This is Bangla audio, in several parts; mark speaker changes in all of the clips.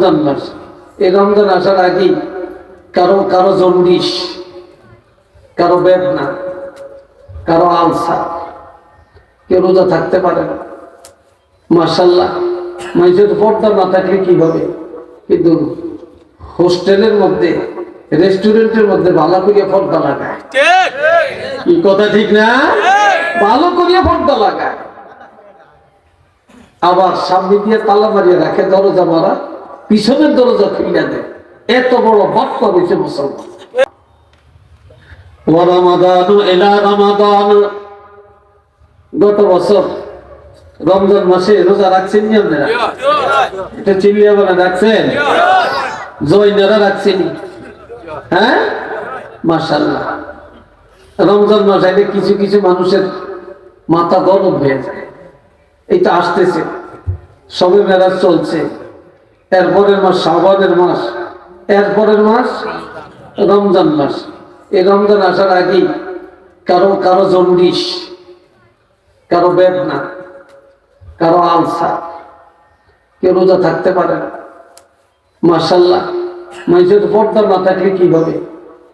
Speaker 1: রমজান মাস। এই রমজান আসার আগেই কারও কারও জন্ডিস কারও বেদনা কারও আলসার কেউ রোজা থাকতে পারে না। মার্শাল্লাহ মানুষের পর্দা না থাকলে কি হবে? কিন্তু হোস্টেলের মধ্যে রেস্টুরেন্টের মধ্যে ভালো করিয়া পর্দা লাগায়। কি কথা ঠিক না? ভালো করিয়া পর্দা লাগায়। আবার সামনে দিয়ে তালা মারিয়ে রাখে দরজা মারা। পিছনের দরজা খুলে দেয়। এত বড় বট করেছে মুসলমান। রমাদান এলা রমাদান। গত বছর রমজান মাসে রোজা রাখছেন নি আপনারা? এটা চিল্লিয়া বলে রাখছেন জৈনরা রাখছেন হ্যাঁ? মাশাল্লাহ রমজান মাস আইলে কিছু কিছু মানুষের মাথা গরম হয়ে যায়। এই তো আসতেছে। সবে মেরাজ চলছে। এরপরের মাস শ্রাবণের মাস এরপরের মাস রমজান মাস। এই রমজান আসার আগেই কারও কারও জন্ডিস কারও বেদনা কারও আলসা কেউ রোজা থাকতে পারে না। মার্শাল্লাহ মানুষের পর্দা না থাকলে কি হবে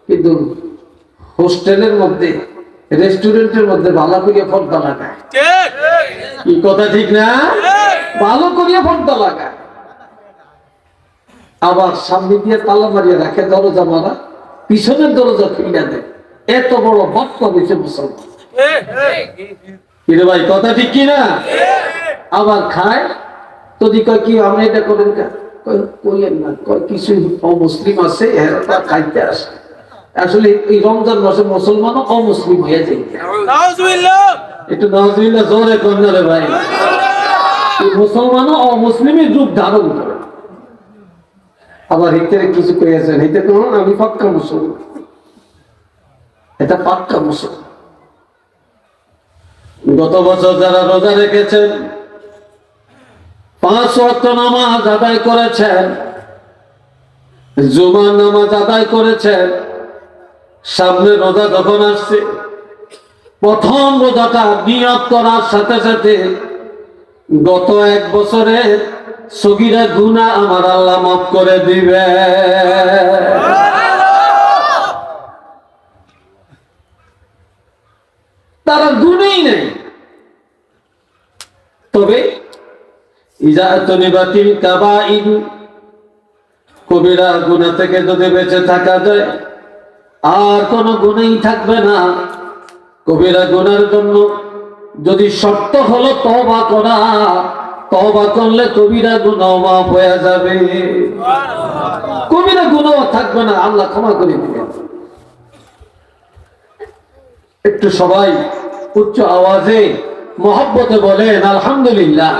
Speaker 1: কিন্তু হোস্টেলের মধ্যে রেস্টুরেন্টের মধ্যে ভালো করিয়া পর্দা লাগায়। কি কথা ঠিক না? ভালো করিয়া পর্দা লাগায়। আবার সামনে দিয়ে তালা মারিয়ে রাখে দরজা মারা পিছনের দরজা খুলে দেয়। এত বড় বট করেছে মুসলমান। কিরে ভাই কথা ঠিক কি না আবার খায়? যদি কয় কি আমরা এটা করেন কা কয়, কইলেন না। কিছু অমুসলিম আছে তা খাইতে আসে। আসলে এই রমজান মাসে মুসলমানও অমুসলিম হয়ে যায়। একটু নজরিল্লা জোরে কন্যা রে ভাই। মুসলমানও অমুসলিমের রূপ ধারণ করে। আবার হিতে কিছু কয়েছেন হিতে তো আমি পাক্কা মুসলমান। এটা পাক্কা মুসলমান। গত বছর যারা রোজা রেখেছেন, পাঁচ ওয়াক্ত নামাজ আদায় করেছেন, জুমার নামাজ আদায় করেছেন, সামনে রোজা যখন আসছে, প্রথম রোজাটা নিয়ত করার সাথে সাথে গত এক বছরে সগিরা গুণা আমার আল্লাহ মাফ করে দিবে। তারা গুণেই নেই। তবে কবিরা গুণা থেকে যদি বেঁচে থাকা যায়, আর কোনো গুণেই থাকবে না। কবিরা গুনার জন্য যদি শর্ত হলো তবা করা তবা করলে কবিরা গুনাহ মাফ হয়ে যাবে। কবিরা গুনাহ থাকবে না, আল্লাহ ক্ষমা করে দিবেন। একটু সবাই উচ্চ আওয়াজে মহব্বতে বলেন, আলহামদুলিল্লাহ।